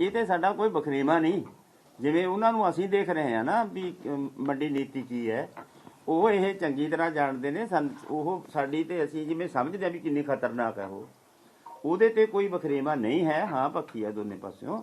ਇਹ ਤੇ ਸਾਡਾ ਕੋਈ ਬਖਰੇਵਾ ਨਹੀਂ। ਜਿਵੇਂ ਉਹਨਾਂ ਨੂੰ ਅਸੀਂ ਦੇਖ ਰਹੇ ਹਾਂ ਨਾ ਵੀ ਮੰਡੀ ਨੀਤੀ ਕੀ ਹੈ। ਉਹ ਇਹ ਚੰਗੀ ਤਰ੍ਹਾਂ ਜਾਣਦੇ ਨੇ। ਸਾਨੂੰ ਉਹ ਸਾਡੀ ਤੇ ਅਸੀਂ ਜਿਵੇਂ ਸਮਝਦੇ ਆ ਵੀ ਕਿੰਨੀ ਖਤਰਨਾਕ ਹੈ ਉਹ। ਉਹਦੇ ਤੇ ਕੋਈ ਬਖਰੇਵਾ ਨਹੀਂ ਹੈ। ਹਾਂ, ਪੱਖੀ ਆ ਦੋਨੇ ਪਾਸਿਓਂ।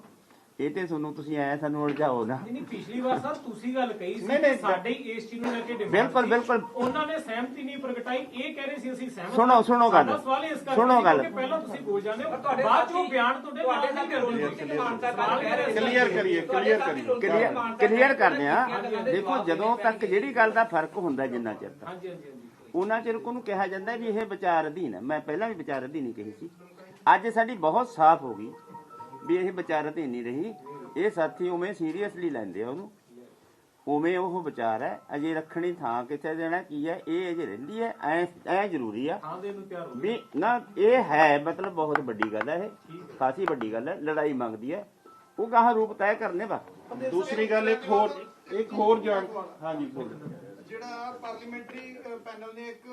ਇਹ ਤੇ ਤੁਹਾਨੂੰ ਤੁਸੀਂ ਐ ਸਾਨੂੰ ਉਲਝਾਓ ਨਾ। ਨਹੀਂ ਨਹੀਂ ਪਿਛਲੀ ਵਾਰ ਸਰ ਤੁਸੀਂ ਗੱਲ ਕਹੀ ਸੀ ਨਹੀਂ, ਨਹੀਂ, ਕਿ ਸਾਡੇ ਇਸ ਚੀਜ਼ ਨੂੰ ਲੈ ਕੇ demand ਬਿਲਕੁਲ, ਸੀ। ਬਿਲਕੁਲ। ਉਹਨਾਂ ਨੇ ਸਹਿਮਤੀ ਨਹੀਂ ਪ੍ਰਗਟਾਈ। ਇਹ ਕਹਿ ਰਹੇ ਸੀ ਅਸੀਂ ਸਹਿਮਤ ਸੁਣੋ, ਹਾਂ। ਸੁਣੋ ਗੱਲ। ਸਾਡਾ ਸਵਾਲ ਇਸ ਕਰਕੇ ਸੁਣੋ ਸੀ ਗੱਲ। ਕਿਉਂਕਿ ਪਹਿਲਾਂ ਤੁਸੀਂ ਬੋਲ ਜਾਂਦੇ ਹੋ। ਤੁਹਾਡੇ ਬਾਅਦ ਚੋਂ ਬਿਆਨ ਤੁਹਾਡੇ ਨਾਲ ਤੁਹਾਡੇ ਨਹੀਂ ਸਾਥੀ ਕਰੋਗੇ ਕਲੀਅਰ ਕਰੀਏ ਕਲੀਅਰ ਕਰੀਏ। ਕਲੀਅਰ ਕਲੀਅਰ ਕਰਦੇ ਆ। ਦੇਖੋ ਜਦੋਂ ਤੱਕ ਜਿਹੜੀ ਗੱਲ ਦਾ ਫ਼ਰਕ ਹੁੰਦਾ ਜਿੰਨਾ ਚਿਰ ਤੱਕ। ਹਾਂਜੀ ਹਾਂਜੀ ਹਾਂਜੀ ਉਹਨਾਂ ਚਿਰ ਉਹਨੂੰ ਕਿਹਾ ਜਾਂਦਾ ਵੀ ਇਹ ਵਿਚਾਰ ਅਧੀਨ ਹੈ। ਮੈਂ ਪਹਿਲਾਂ ਵੀ ਵਿਚਾਰ ਅਧੀਨ ਹੀ ਕਹੀ ਸੀ। ਅੱਜ ਸਾਡੀ ਬਹੁਤ ਸਾਫ਼ ਹੋ ਗਈ। ਵੀ ਇਹ ਵਿਚਾਰ ਅਧੀਨ ਨਹੀਂ ਰਹੀ। ਇਹ ਸਾਥੀ ਉਵੇਂ ਸੀਰੀਅਸਲੀ ਲੈਂਦੇ ਆ ਉਹਨੂੰ। ਉਵੇਂ ਉਹ ਵਿਚਾਰ ਹੈ ਅਜੇ ਰੱਖਣੀ ਥਾਂ ਕਿੱਥੇ ਦੇਣਾ ਕੀ ਹੈ ਇਹ ਅਜੇ ਰਹਿੰਦੀ ਹੈ ਐ ਐ ਜ਼ਰੂਰੀ ਆ। ਹਾਂ ਦੇ ਨੂੰ ਤਿਆਰ ਹੋ ਵੀ ਨਾ ਇਹ ਹੈ ਮਤਲਬ ਬਹੁਤ ਵੱਡੀ ਗੱਲ ਹੈ ਇਹ। ਖਾਸੀ ਵੱਡੀ ਗੱਲ ਹੈ ਲੜਾਈ ਮੰਗਦੀ ਹੈ। ਉਹ ਕਹਾਂ ਰੂਪ ਤੈਅ ਕਰਨੇ ਬਾ ਦੂਸਰੀ ਗੱਲ ਇੱਕ ਹੋਰ ਇੱਕ ਹੋਰ ਜਾਣ ਹਾਂਜੀ ਬੋਲੋ। ਜਿਹੜਾ ਪਾਰਲੀਮੈਂਟਰੀ ਪੈਨਲ ਨੇ ਇੱਕ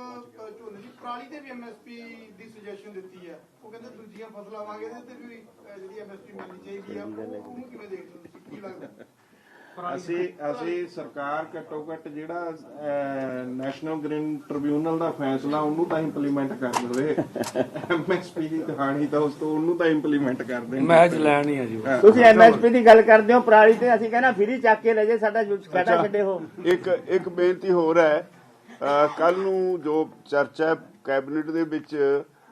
ਝੋਨੇ ਦੀ ਪਰਾਲੀ ਤੇ ਵੀ ਐਮਐਸਪੀ ਦੀ ਸੁਜੈਸ਼ਨ ਦਿੱਤੀ ਹੈ। ਉਹ ਕਹਿੰਦੇ ਦੂਜੀਆਂ ਫਸਲਾਂ ਵਾਂਗੇ ਇਹਦੇ ਤੇ ਵੀ ਜਿਹੜੀ ਐਮਐਸਪੀ ਮਿਲਣੀ ਚਾਹੀਦੀ ਆ। ਉਹ- ਉਹਨੂੰ ਕਿਵੇਂ ਦੇਖਦੇ ਹੋ ਤੁਸੀਂ? ਕੀ ਲੱਗਦਾ? ਅਸੀਂ ਅਸੀਂ ਸਰਕਾਰ ਘੱਟੋ ਘੱਟ ਜਿਹੜਾ ਨੈਸ਼ਨਲ ਗ੍ਰੀਨ ਟ੍ਰਿਬਿਊਨਲ ਦਾ ਫੈਸਲਾ ਉਹਨੂੰ ਤਾਂ ਇੰਪਲੀਮੈਂਟ ਕਰ ਦੇਵੇ। ਐਮਐਸਪੀ ਦੀ ਕਹਾਣੀ ਤਾਂ ਉਸ ਤੋਂ ਉਹਨੂੰ ਤਾਂ ਇੰਪਲੀਮੈਂਟ ਕਰ ਦੇਣ। ਮੈਚ ਲੈਣੀ ਹੈ ਜੀ ਤੁਸੀਂ ਐਮਐਸਪੀ ਦੀ ਗੱਲ ਕਰਦੇ ਹੋ ਪਰਾਲੀ ਤੇ ਅਸੀਂ ਕਹਿੰਦਾ ਫਰੀ ਚੱਕ ਕੇ ਲੈ ਜੇ ਸਾਡਾ ਸਾਡਾ ਛੱਡੇ ਹੋ। ਇੱਕ ਇੱਕ ਬੇਨਤੀ ਹੋਰ ਹੈ ਕੱਲ ਨੂੰ ਜੋ ਚਰਚਾ ਹੈ ਕੈਬਨਿਟ ਦੇ ਵਿੱਚ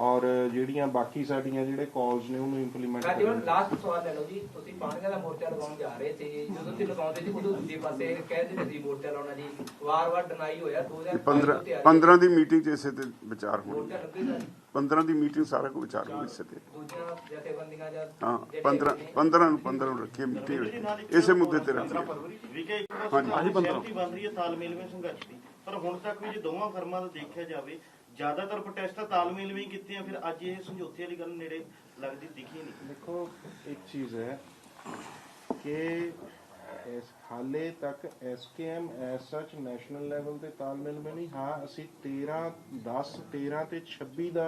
ਔਰ ਜਿਹੜੀਆਂ ਬਾਕੀ ਸਾਡੀਆਂ ਜਿਹੜੇ ਕਾਲਸ ਨੇ ਉਹਨੂੰ ਇੰਪਲੀਮੈਂਟ ਰਾਜੀਵਨ ਕਰਾਂਗੇ। ਲਾਸਟ ਸਵਾਲ ਲੈ ਲਓ ਜੀ। ਤੁਸੀਂ ਪਾਣੀਆਂ ਦਾ ਮੋਰਚਾ ਲਗਾਉਣ ਜਾ ਰਹੇ ਸੀ। ਜਦੋਂ ਤੁਸੀਂ ਲਗਾਉਂਦੇ ਸੀ ਉਦੋਂ ਦੂਜੇ ਪਾਸੇ ਕਹਿੰਦੇ ਸੀ ਮੋਰਚਾ ਲਾਉਣਾ ਜੀ। ਵਾਰ-ਵਾਰ ਡਿਨਾਈ ਹੋਇਆ 2005 15 ਤੋਂ ਤਿਆਰੀ। 15 ਦੀ ਮੀਟਿੰਗ 'ਚ ਇਸੇ ਤੇ ਵਿਚਾਰ ਹੋਣੀ। ਮੋਰਚਾ ਲੱਗੇਗਾ ਜੀ। 15 ਦੀ ਮੀਟਿੰਗ ਸਾਰਾ ਕੁਝ ਵਿਚਾਰ ਹੋਣੀ ਇਸੇ ਤੇ। ਦੂਜੀਆਂ ਜਥੇਬੰਦੀਆਂ ਜਾਂ ਹਾਂ ਜਿਹੜੇ 15 ਨੇ, 15 ਨੂੰ 15 ਨੂੰ ਰੱਖੀਏ ਮੀਟਿੰਗ ਇਸੇ ਮੁੱਦੇ ਤੇ ਇੱਕ ਹਾਂਜੀ, ਪਾਸੇ ਹਾਂਜੀ, ਸਹਿਮਤੀ ਬਣ ਰਹੀ ਹੈ ਤਾਲਮੇਲ ਵਿੱਚ ਸੰਘਰਸ਼ ਦੀ। ਪਰ ਹੁਣ ਤੱਕ ਵੀ ਜੇ ਦੋਵਾਂ ਫਰਮਾਂ ਦਾ ਦੇਖਿਆ ਜਾਵੇ ਜ਼ਿਆਦਾਤਰ ਪ੍ਰੋਟੈਸਟ ਤਾਲਮੇਲ ਵਿੱਚ ਕੀਤੇ ਆ ਫਿਰ ਅੱਜ ਇਹ ਸਮਝੌਤੇ ਵਾਲੀ ਗੱਲ ਨੇੜੇ ਲੱਗਦੀ ਦਿਖੀ ਨਹੀਂ। ਦੇਖੋ, ਇੱਕ ਚੀਜ਼ ਹੈ ਕਿ ਇਸ ਹਾਲੇ ਤੱਕ ਐਸਕੇਐਮ ਐਸ ਸੱਚ ਨੈਸ਼ਨਲ ਲੈਵਲ ਤੇ ਤਾਲਮੇਲ ਮੇ ਨਹੀਂ ਹਾਂ, ਅਸੀਂ 13 10 13 ਤੇ 26 ਦਾ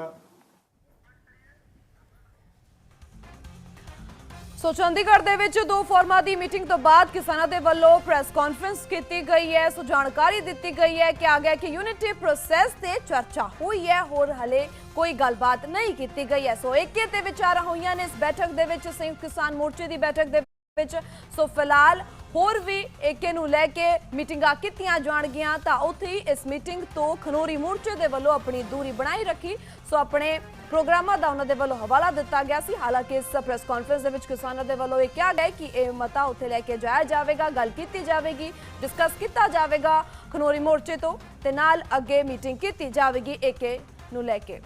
ਸੋ ਚੰਡੀਗੜ੍ਹ ਦੇ ਵਿੱਚ ਦੋ ਫੋਰਮਾਂ ਦੀ ਮੀਟਿੰਗ ਤੋਂ ਬਾਅਦ ਕਿਸਾਨਾਂ ਦੇ ਵੱਲੋਂ ਪ੍ਰੈਸ ਕਾਨਫਰੰਸ ਕੀਤੀ ਗਈ ਹੈ। ਸੋ ਜਾਣਕਾਰੀ ਦਿੱਤੀ ਗਈ ਹੈ ਕਿ ਆ ਗਿਆ ਕਿ ਯੂਨਿਟੀ ਪ੍ਰੋਸੈਸ ਤੇ ਚਰਚਾ ਹੋਈ ਹੈ। ਹੋਰ ਹਲੇ ਕੋਈ ਗੱਲਬਾਤ ਨਹੀਂ ਕੀਤੀ ਗਈ ਹੈ। ਸੋ ਏਕੇ ਤੇ ਵਿਚਾਰਾਂ ਹੋਈਆਂ ਨੇ। ਇਸ ਬੈਠਕ ਦੇ ਵਿੱਚ ਸੰਯੁਕਤ ਕਿਸਾਨ ਮੋਰਚੇ ਦੀ ਬੈਠਕ ਦੇ ਵਿੱਚ। ਸੋ ਫਿਲਹਾਲ ਹੋਰ ਵੀ ਏਕੇ ਨੂੰ ਲੈ ਕੇ ਮੀਟਿੰਗਾਂ ਕੀਤੀਆਂ ਜਾਣਗੀਆਂ, ਤਾਂ ਉੱਥੇ ਹੀ ਇਸ ਮੀਟਿੰਗ ਤੋਂ ਖਨੋਰੀ ਮੋਰਚੇ ਦੇ ਵੱਲੋਂ ਆਪਣੀ ਦੂਰੀ ਬਣਾਈ ਰੱਖੀ। ਸੋ ਆਪਣੇ ਪ੍ਰੋਗਰਾਮਾਂ ਦਾ ਉਹਨਾਂ ਦੇ ਵੱਲੋਂ ਹਵਾਲਾ ਦਿੱਤਾ ਗਿਆ ਸੀ। ਹਾਲਾਂਕਿ ਇਸ ਪ੍ਰੈਸ ਕਾਨਫਰੰਸ ਦੇ ਵਿੱਚ ਕਿਸਾਨਾਂ ਦੇ ਵੱਲੋਂ ਇਹ ਕਿਹਾ ਗਿਆ ਕਿ ਇਹ ਮਤਾ ਉੱਥੇ ਲੈ ਕੇ ਜਾਇਆ ਜਾਵੇਗਾ, ਗੱਲ ਕੀਤੀ ਜਾਵੇਗੀ ਡਿਸਕਸ ਕੀਤਾ ਜਾਵੇਗਾ ਖਨੋਰੀ ਮੋਰਚੇ ਤੋਂ ਤੇ ਨਾਲ ਅੱਗੇ ਮੀਟਿੰਗ ਕੀਤੀ ਜਾਵੇਗੀ ਏਕੇ ਨੂੰ ਲੈ ਕੇ।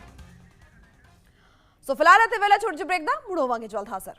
ਸੋ ਫਿਲਹਾਲ ਅਤੇ ਵੇਲਾ ਛੋਟੀ ਜਿਹੀ ਬ੍ਰੇਕ ਦਾ, ਮੁੜ ਹੋਵਾਂਗੇ ਜਲਦ ਹਾਜ਼ਰ।